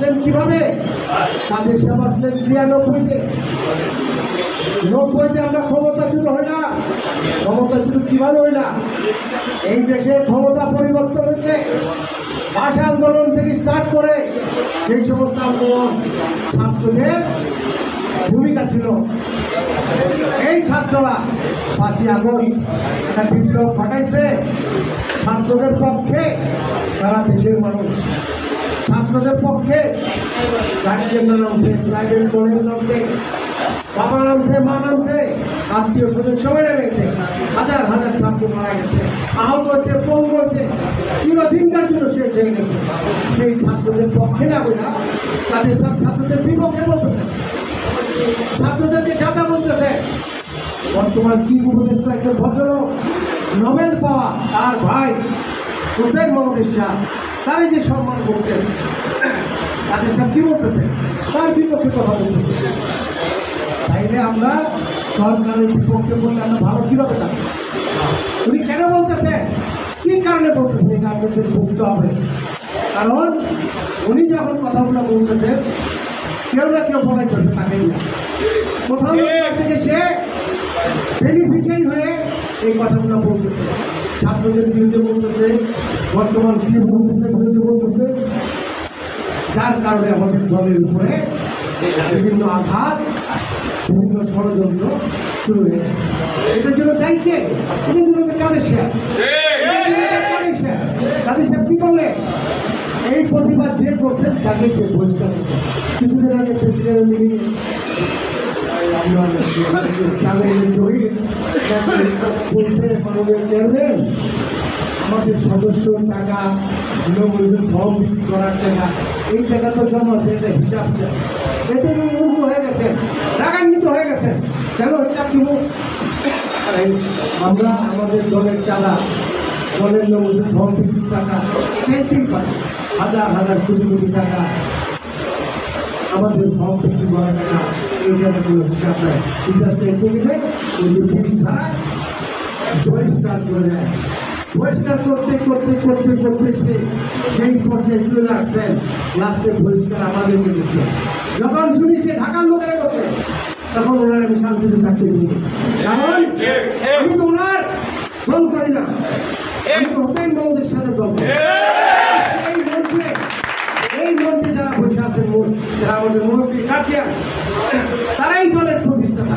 আসলেন কীভাবে? কাদের সাহেব আসলেন ছিয়ানব্বইতে। নব্বইতে আমরা ক্ষমতাচ্যুত হই না। ক্ষমতাচ্যুত কীভাবে হই না? এই দেশে ক্ষমতা পরিবর্তন হয়েছে ভাষা আন্দোলন থেকে স্টার্ট করে সেই সমস্ত আন্দোলন ছাত্রদের ভূমিকা ছিল। এই ছাত্ররা পাঁচই আগস্ট একটা বিপ্লব ঘটাইছে। ছাত্রদের পক্ষে তারা দেশের মানুষ। ছাত্রদের পক্ষে গার্জিয়ান নামছে প্রাইভেট কলেজ নামছে বাবা নামছে মা নামছে আত্মীয় স্বজন সবাই নেমেছে হাজার হাজার ছাত্র মারা গেছে। আহত হয়েছে পঙ্গু হয়েছে। চিরদিনকার জন্য শেষ হয়ে গেছে। সেই ছাত্রদের পক্ষে না বলে তাদের সব ছাত্রদের বিপক্ষে বলতেছে। ছাত্রদেরকে চাঁদা বলতেছে। বর্তমান চিফ উপদেষ্টা একটা ভদ্রলোক, নোবেল পাওয়া তার ভাই হোসেন মোহাম্মদ শাহ তারাই যে সম্মান করতেন তাদের সব কি বলতেছে? তার বিপক্ষে কথা বলতেছে। তাইলে আমরা সরকারের বিপক্ষে বললে আমরা ভালো কীভাবে থাকব? উনি কেন বলতেছে? কি কারণে বলতেছে? এটা আপনাদের বুঝতে হবে। কারণ উনি যখন কথাগুলো বলতেছেন কেউ না কেউ বলাইতেছে না কোথাও থেকে সে বেনিফিশিয়ারি হয়ে এই কথাগুলো বলতেছে। ছাত্রদের বিরুদ্ধে বলতেছে, বর্তমান বলতেছে বিরুদ্ধে বলতেছে, যার কারণে আমাদের দলের উপরে বিভিন্ন আঘাত, বিভিন্ন ষড়যন্ত্র শুরু হয়েছে। এটার জন্য দায়ী কে? এটার জন্য কাদের কাদের শেয়ার? কি করলে? এই প্রতিবাদ যে করছেন তাকে সে বহিষ্কার কিছুদিন আগে প্রেসিডেন্ট আমাদের সদস্য টাকা, বিনামূল্যে ফর্ম বিক্রি করার টাকা, এই টাকা তো জমা এটা হিসাব। এতে হয়ে গেছে, রাগান্বিত হয়ে গেছে কেন হিসাব দিব আমরা আমাদের দলের চাঁদা দলের লোকদের ফর্ম বিক্রির টাকা হাজার হাজার কোটি কোটি টাকা, আমাদের ফর্ম বিক্রি করা টাকা বহিষ্কার করে দেয় বহিষ্কার করতে করতে করতে করতে সেই পর্যায়ে চলে আসছেন লাস্টে বহিষ্কার আমাদেরকে দিচ্ছে যখন শুনি সে ঢাকার লোকেরা করছে তখন ওনার আমি শান্তিতে থাকতে দিই কারণ আমি তো ওনার দল করি না আমি তো হোসেন মোহাম্মদের সাথে দল করি যারা আমাদের মুরব্বী কাটিয়া তারাই দলের প্রতিষ্ঠাতা।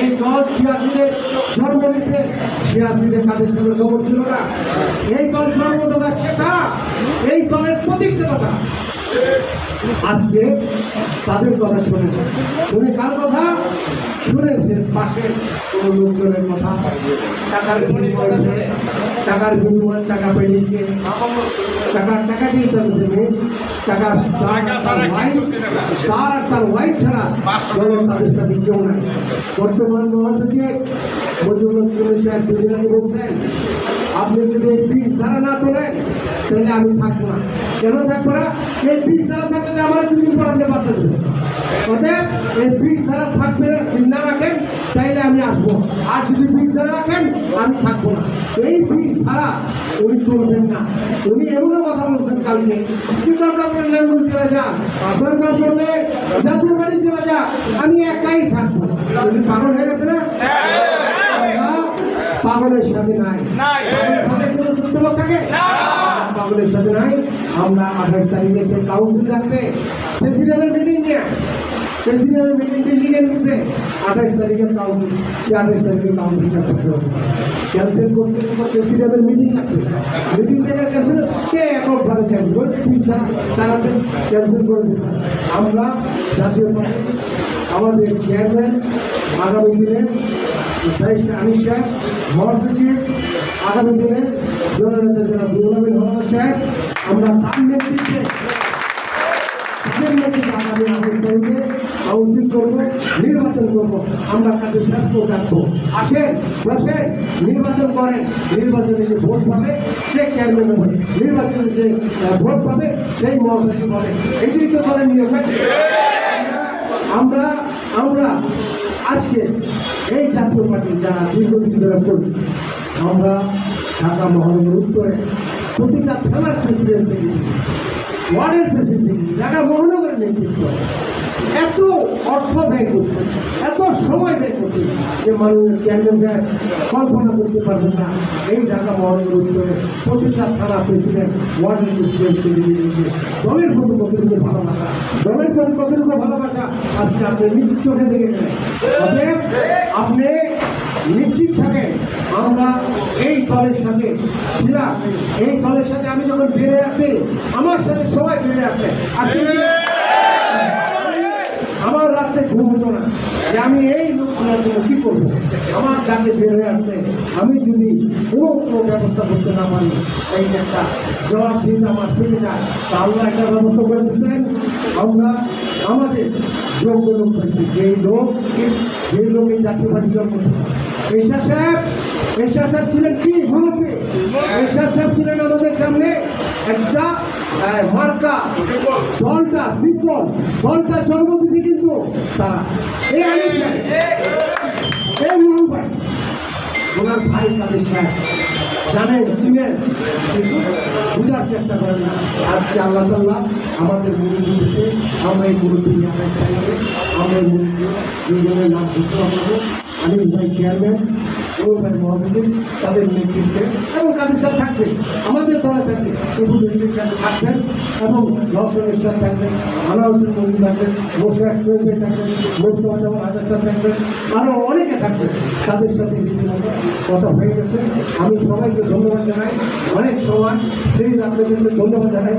এই দল ছিয়াশিদের জন্ম নিতে ছিয়াশিদের কাদের সঙ্গে খবর ছিল না। এই দল সর্বদা শেখা এই দলের প্রতিষ্ঠাতা। আজকে তাদের কথা শুনে শুনে কার কথা? শুনেছেন পাশের কোনো লোকজনের কথা। টাকার টাকার বিনিময়ে টাকা পেয়ে টাকার টাকা দিয়ে চলেছে টাকা। তার আর তার ওয়াইফ ছাড়া তাদের সাথে কেউ নাই। বর্তমান মহাসচিব মজুমুল সাহেব দুদিন বলছেন আপনি যদি এই পিস ধারা না তোলেন তাহলে আমি থাকব না। কেন থাকব না? এই পিস ধারা থাকলে আমরা দুদিন পর বাচ্চা দেবো অতএব এই পিস ধারা থাকবে না না রাখেন তাইলে আমি আসব। আর যদি পিস ধারা রাখেন আমি থাকব না। এই পিস ধারা উনি চলবেন না। উনি এমনও কথা বলছেন কালকে কি দরকার চলে যা দরকার পড়লে জাতীয় বাড়ি চলে যা আমি একাই থাকব। উনি পাগল হয়ে গেছে না? পাগলের সাথে নাই। সত্য লোক থাকে? পাগলের সাথে নাই। আমরা আঠাশ তারিখে সে কাউন্সিল রাখছে প্রেসিডেন্টের মিটিং নিয়ে। প্রেসিডেন্টের মিটিংটি লিখে নিচ্ছে আঠাশ তারিখের কাউন্সিল সে আঠাশ তারিখে কাউন্সিলটা করতে হবে। ক্যান্সেল করতে মিটিং লাগবে। মিটিং থেকে ক্যান্সেল কে এককভাবে ক্যান্সেল করছে তারা ক্যান্সেল করে দিচ্ছে আমরা জাতীয় আমাদের চেয়ারম্যান আগামী দিনে আনিস সাহেব, মহাসচিব, আগামী দিনে জননেতা যারা দুর্গাবী রহমান সাহেব, আমরা তার নেতৃত্বে, তাদের নেতৃত্বে আগামী কাউন্সিল করব, নির্বাচন করব, আমরা তাদের স্বাস্থ্য রাখব। আসেন, বসেন, নির্বাচন করেন, নির্বাচনে যে ভোট পাবে, সে চেয়ারম্যান হবে। নির্বাচনে যে ভোট পাবে, সেই মহাসচিব হবে। এটাই তো করেন নিয়ম নাকি? আমরা আমরা আজকে এই জাতীয় পার্টি যারা দীর্ঘদিন ধরে করি আমরা ঢাকা মহানগর উত্তরে প্রতিটা থানার প্রেসিডেন্ট থেকে, ওয়ার্ডের প্রেসিডেন্ট থেকে, ঢাকা মহানগর এত অর্থ ব্যয় করছে, এত সময় ব্যয় করছে যে মাননীয় চেয়ারম্যান সাহেব কল্পনা করতে পারবেন না। এই ঢাকা মহানগর উত্তরে প্রতিটা থানা প্রেসিডেন্ট ওয়ার্ডের প্রেসিডেন্ট দলের প্রতি কতটুকু ভালোবাসা? দলের প্রতি কতটুকু ভালোবাসা? আজকে আপনি নিজ চোখে অতএব আপনি নিশ্চিত থাকেন, আমরা এই দলের সাথে ছিলাম। এই দলের সাথে আমি যখন বেড়ে আসি, আমার সাথে সবাই বেড়ে আসে। আর আমার হতো না যে আমি এই লোকগুলোর জন্য কী করব? আমার কাছে বের হয়ে আসছে আমি যদি কোনো কোনো ব্যবস্থা করতে না পারি, এই একটা জবাব দিন আমার থেকে না তা আল্লাহ একটা ব্যবস্থা করে দিচ্ছেন আমরা আমাদের যোগ্য লোক যেই লোক যে লোক এই জাতীয় পার্টি জন্ম এশা সাহেব এশা সাহেব ছিলেন কি ভূমিকে এশা সাহেব ছিলেন আমাদের সামনে একটা মার্কা দলটা সিম্পল। দলটা জন্ম দিছে কিন্তু তারা। এই আলী সাহেব, এই মুরুল ভাই। ওনার ভাই আজকে আল্লাহ তাল্লাহ আমাদের মুরুব্বী দিয়েছে। আমরা এই মুরুব্বী নিয়ে আমরা মুরুব্বী নাম ঘোষণা আমি চেয়ারম্যান তাদের নেতৃত্বে এবং কাদের সাথে থাকবে, আমাদের দলে থাকবে উপদেশের সাথে থাকবেন এবং দর্শনের সাথে থাকবেন আলাউদ্দিন মন্দির থাকবেন চৌধুরী থাকবেন মোস্তফা জামান হাজার সাথে থাকবেন আরও অনেকে থাকবে তাদের সাথে কথা হয়ে গেছে। আমি সবাইকে ধন্যবাদ জানাই, অনেক সময় সেই আপনাদেরকে ধন্যবাদ জানাই।